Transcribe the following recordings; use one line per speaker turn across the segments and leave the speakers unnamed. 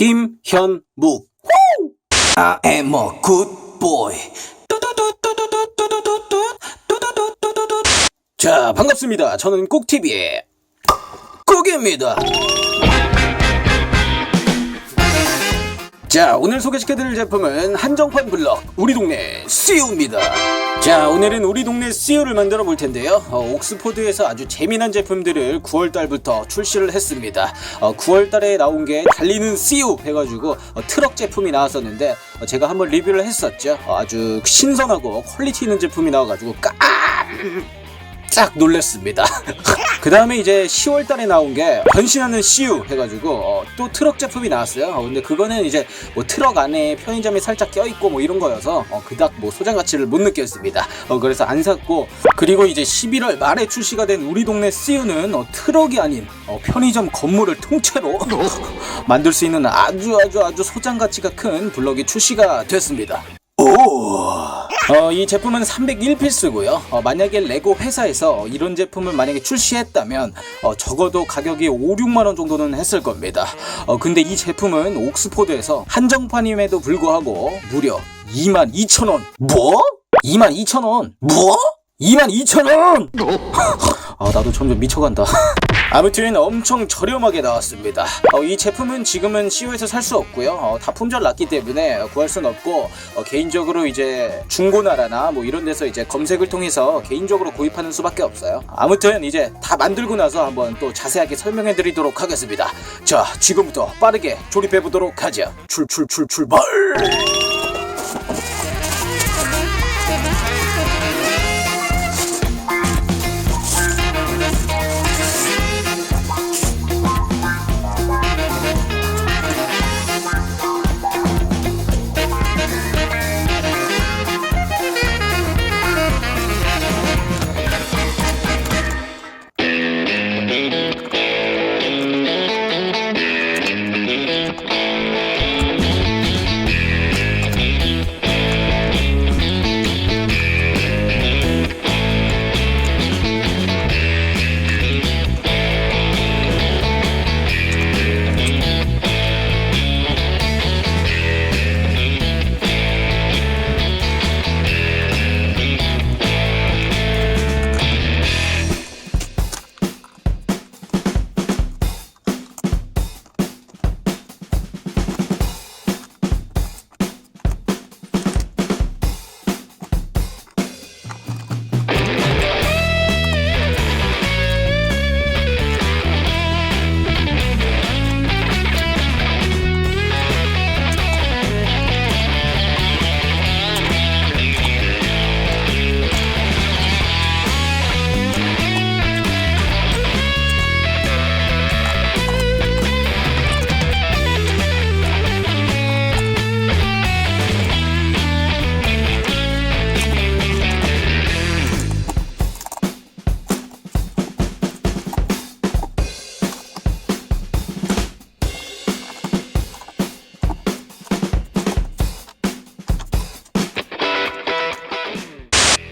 김현묵.
I am a good boy.
자, 반갑습니다. 저는 꼭TV의 꼭입니다. 자, 오늘 소개시켜드릴 제품은 한정판 블럭 우리 동네 CU입니다. 자, 오늘은 우리 동네 CU를 만들어 볼 텐데요. 어, 옥스포드에서 아주 재미난 제품들을 9월달부터 출시를 했습니다. 어, 9월달에 나온 게 달리는 CU 해가지고 어, 트럭 제품이 나왔었는데 어, 제가 한번 리뷰를 했었죠. 어, 아주 신선하고 퀄리티 있는 제품이 나와가지고 깜 짝 놀랐습니다. 그 다음에 이제 10월 달에 나온 게 변신하는 CU 해가지고 어, 또 트럭 제품이 나왔어요. 어, 근데 그거는 이제 뭐 트럭 안에 편의점이 살짝 껴있고 뭐 이런 거여서 어, 그닥 뭐 소장 가치를 못 느꼈습니다. 어, 그래서 안 샀고 그리고 이제 11월 말에 출시가 된 우리 동네 CU는 어, 트럭이 아닌 어, 편의점 건물을 통째로 만들 수 있는 아주 아주 아주 소장 가치가 큰 블럭이 출시가 됐습니다. 어, 이 제품은 301필수고요. 어, 만약에 레고 회사에서 이런 제품을 만약에 출시했다면 어, 적어도 가격이 5, 6만 원 정도는 했을 겁니다. 어, 근데 이 제품은 옥스포드에서 한정판임에도 불구하고 무려 2만 2천 원. 뭐? 2만 2천 원. 뭐? 2만 2천 원. 아 나도 점점 미쳐간다. 아무튼 엄청 저렴하게 나왔습니다. 어, 이 제품은 지금은 CU에서 살 수 없고요. 어, 다 품절 났기 때문에 구할 수는 없고 어, 개인적으로 이제 중고나라나 뭐 이런 데서 이제 검색을 통해서 개인적으로 구입하는 수밖에 없어요. 아무튼 이제 다 만들고 나서 한번 또 자세하게 설명해 드리도록 하겠습니다. 자, 지금부터 빠르게 조립해 보도록 하죠. 출출출 출발!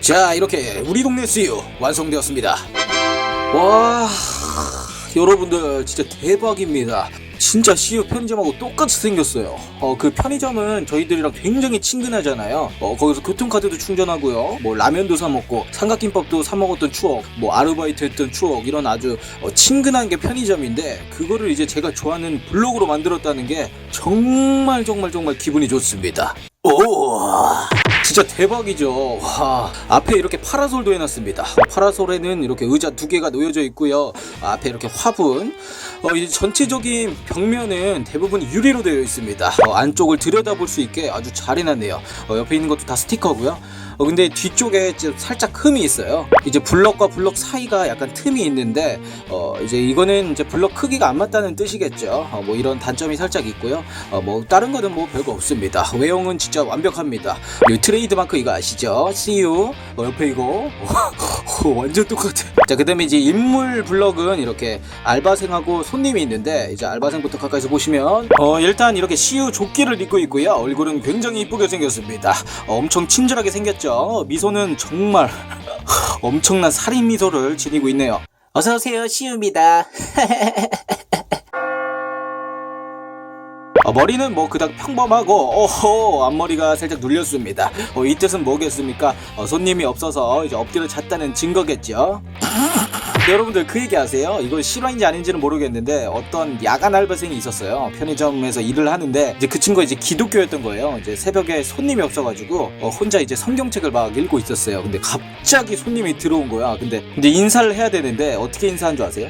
자, 이렇게 우리 동네 CU 완성되었습니다. 와, 여러분들 진짜 대박입니다. 진짜 CU 편의점하고 똑같이 생겼어요. 어, 그 편의점은 저희들이랑 굉장히 친근하잖아요. 어, 거기서 교통카드도 충전하고요. 뭐 라면도 사 먹고 삼각김밥도 사 먹었던 추억, 뭐 아르바이트 했던 추억 이런 아주 어, 친근한 게 편의점인데 그거를 이제 제가 좋아하는 블로그로 만들었다는 게 정말 정말 정말 기분이 좋습니다. 오. 진짜 대박이죠. 와, 앞에 이렇게 파라솔도 해놨습니다. 파라솔에는 이렇게 의자 두 개가 놓여져 있고요. 앞에 이렇게 화분. 어, 이 전체적인 벽면은 대부분 유리로 되어 있습니다. 어, 안쪽을 들여다볼 수 있게 아주 잘 해놨네요. 어, 옆에 있는 것도 다 스티커고요. 어, 근데 뒤쪽에 좀 살짝 흠이 있어요. 이제 블럭과 블럭 사이가 약간 틈이 있는데, 어, 이제 이거는 이제 블럭 크기가 안 맞다는 뜻이겠죠. 어, 뭐 이런 단점이 살짝 있고요. 어, 뭐 다른 거는 뭐 별거 없습니다. 외형은 진짜 완벽합니다. 그리고 트레이드 마크 이거 아시죠? CU. 어, 옆에 이거. 어, 완전 똑같아. 자, 그 다음에 이제 인물 블럭은 이렇게 알바생하고 손님이 있는데, 이제 알바생부터 가까이서 보시면, 어, 일단 이렇게 CU 조끼를 입고 있고요. 얼굴은 굉장히 이쁘게 생겼습니다. 어, 엄청 친절하게 생겼죠. 미소는 정말 엄청난 살인 미소를 지니고 있네요. 어서오세요, CU입니다. 어, 머리는 뭐 그닥 평범하고 어허 앞머리가 살짝 눌렸습니다. 어, 이 뜻은 뭐겠습니까? 어, 손님이 없어서 이제 엎드려 잤다는 증거겠죠. 여러분들 그 얘기 아세요? 이거 실화인지 아닌지는 모르겠는데 어떤 야간 알바생이 있었어요. 편의점에서 일을 하는데 이제 그 친구가 이제 기독교였던 거예요. 이제 새벽에 손님이 없어가지고 어, 혼자 이제 성경책을 막 읽고 있었어요. 근데 갑자기 손님이 들어온 거야. 근데 이제 인사를 해야 되는데 어떻게 인사한 줄 아세요?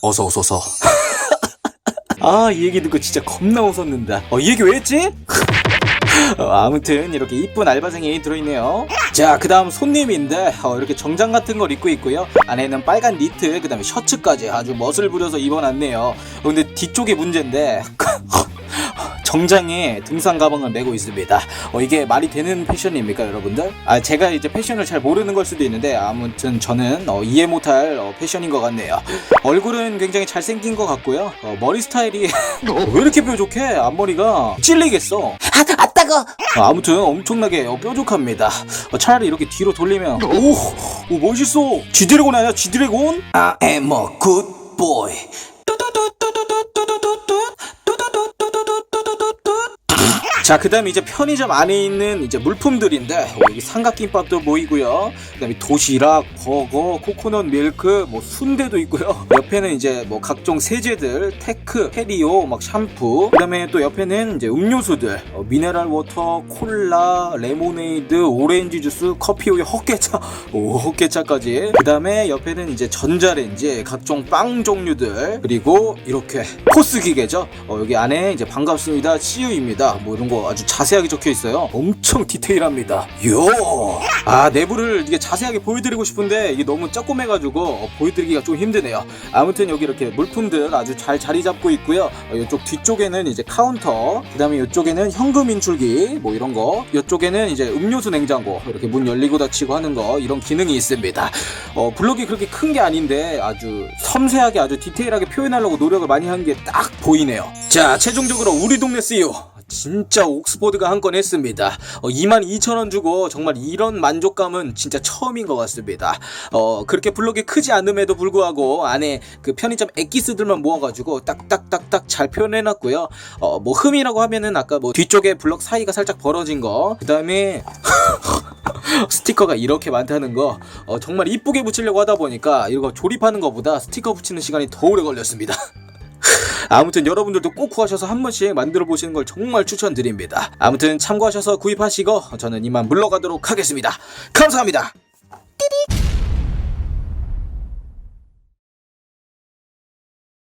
어서 오소서. 아, 이 얘기 듣고 진짜 겁나 웃었는다. 어, 이 얘기 왜 했지? 어, 아무튼 이렇게 이쁜 알바생이 들어있네요. 자, 그 다음 손님인데 어, 이렇게 정장 같은 걸 입고 있고요. 안에는 빨간 니트, 그 다음에 셔츠까지 아주 멋을 부려서 입어놨네요. 어, 근데 뒤쪽이 문제인데 정장에 등산 가방을 메고 있습니다. 어, 이게 말이 되는 패션입니까, 여러분들? 아, 제가 이제 패션을 잘 모르는 걸 수도 있는데 아무튼 저는 어, 이해 못할 어, 패션인 것 같네요. 얼굴은 굉장히 잘생긴 것 같고요. 어, 머리 스타일이 왜 이렇게 뾰족해? 앞머리가 찔리겠어.
아, 아
아무튼 엄청나게 어, 뾰족합니다. 어, 차라리 이렇게 뒤로 돌리면 오, 오 멋있어. 쥐드래곤 아니야? 쥐드래곤?
I am a good boy.
자, 그 다음에 이제 편의점 안에 있는 이제 물품들인데, 어, 여기 삼각김밥도 보이고요. 그 다음에 도시락, 버거, 코코넛 밀크, 뭐 순대도 있고요. 옆에는 이제 뭐 각종 세제들, 테크, 페리오, 막 샴푸. 그 다음에 또 옆에는 이제 음료수들, 어, 미네랄 워터, 콜라, 레모네이드, 오렌지 주스, 커피 우유, 헛개차, 오, 헛개차까지. 그 다음에 옆에는 이제 전자레인지, 각종 빵 종류들, 그리고 이렇게 코스 기계죠. 어, 여기 안에 이제 반갑습니다. CU입니다. 뭐 이런 거 아주 자세하게 적혀 있어요. 엄청 디테일합니다. 요! 아, 내부를 이게 자세하게 보여드리고 싶은데 이게 너무 조그매가지고 어, 보여드리기가 좀 힘드네요. 아무튼 여기 이렇게 물품들 아주 잘 자리 잡고 있고요. 어, 이쪽 뒤쪽에는 이제 카운터, 그 다음에 이쪽에는 현금 인출기, 뭐 이런 거, 이쪽에는 이제 음료수 냉장고, 이렇게 문 열리고 닫히고 하는 거, 이런 기능이 있습니다. 어, 블록이 그렇게 큰 게 아닌데 아주 섬세하게 아주 디테일하게 표현하려고 노력을 많이 한 게 딱 보이네요. 자, 최종적으로 우리 동네 CEO. 진짜 옥스포드가 한 건 했습니다. 어, 22,000원 주고 정말 이런 만족감은 진짜 처음인 것 같습니다. 어, 그렇게 블록이 크지 않음에도 불구하고 안에 그 편의점 엑기스들만 모아가지고 딱딱딱딱 잘 표현해놨고요. 어, 뭐 흠이라고 하면은 아까 뭐 뒤쪽에 블록 사이가 살짝 벌어진 거, 그 다음에 스티커가 이렇게 많다는 거 어, 정말 이쁘게 붙이려고 하다 보니까 이거 조립하는 것보다 스티커 붙이는 시간이 더 오래 걸렸습니다. 아무튼 여러분들도 꼭 구하셔서 한 번씩 만들어 보시는 걸 정말 추천드립니다. 아무튼 참고하셔서 구입하시고 저는 이만 물러가도록 하겠습니다. 감사합니다.